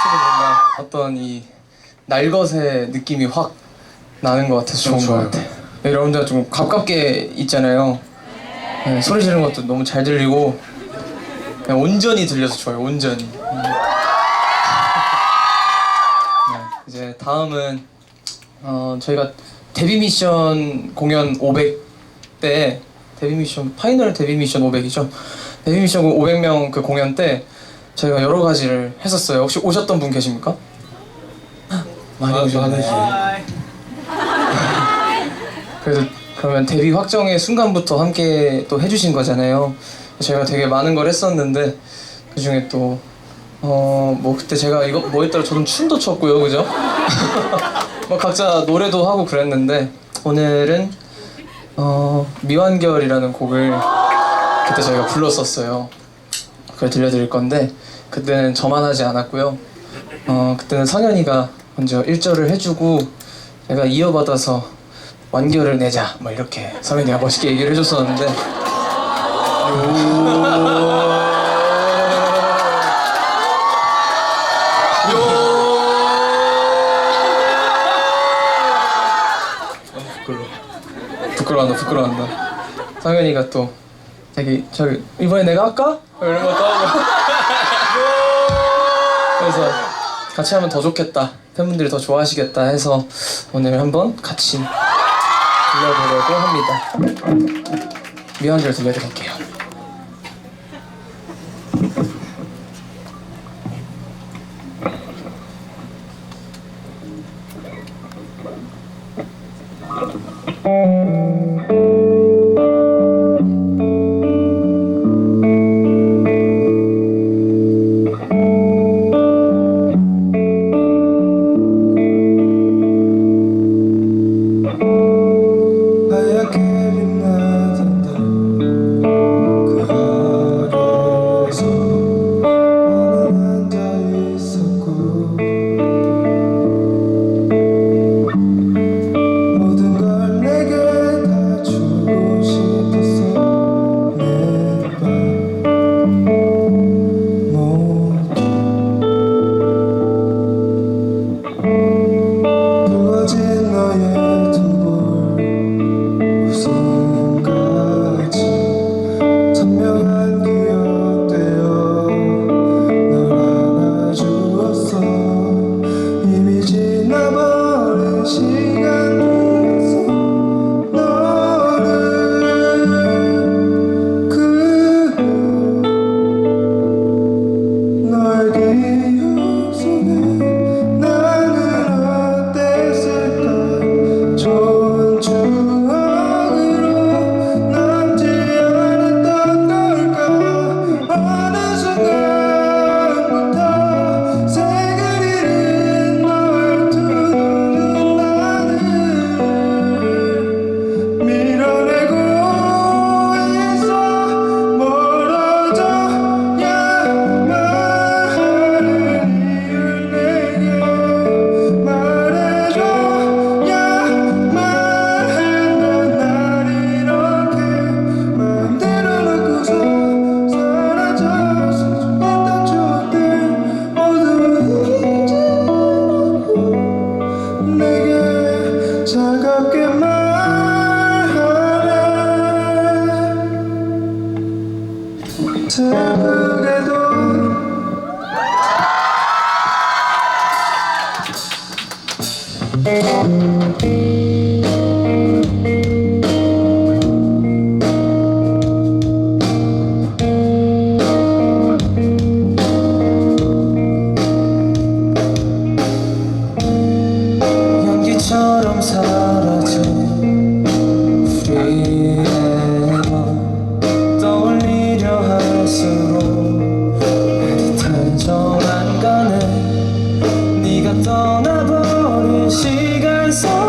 확실히 뭔가 어떤 이 날것의 느낌이 확 나는 것 같아서 좋은 것. 같아요. 네, 여러분들 좀 가깝게 있잖아요. 네, 소리 지르는 것도 너무 잘 들리고 그냥 온전히 들려서 좋아요. 온전히. 음. 네, 이제 다음은 어, 저희가 데뷔 미션 공연 500때 데뷔 미션 파이널 데뷔 미션 500이죠. 데뷔 미션 500명 그 공연 때 저희가 여러 가지를 했었어요. 혹시 오셨던 분 계십니까? 많이 아, 오셨네요. 많으시네. 그래서 그러면 데뷔 확정의 순간부터 함께 또 해주신 거잖아요. 제가 되게 많은 걸 했었는데 그 중에 또 어 뭐 그때 제가 이거 뭐 했더라 저는 춤도 췄고요, 그죠? 뭐 각자 노래도 하고 그랬는데 오늘은 어 미완결이라는 곡을 그때 저희가 불렀었어요. 그걸 들려드릴 건데 그때는 저만 하지 않았고요. 어 그때는 성현이가 먼저 1절을 해주고 제가 이어받아서 완결을 내자 뭐 이렇게 성현이가 멋있게 얘기를 해줬었는데 부끄러워 부끄러워한다 부끄러워한다 성현이가 또 자기 저기 이번에 내가 할까? 뭐 이런 것도 하고 그래서 같이 하면 더 좋겠다. 팬분들이 더 좋아하시겠다 해서 오늘 한번 같이 들려보려고 합니다. 미완절 들려드릴게요 슬프게도 시간 속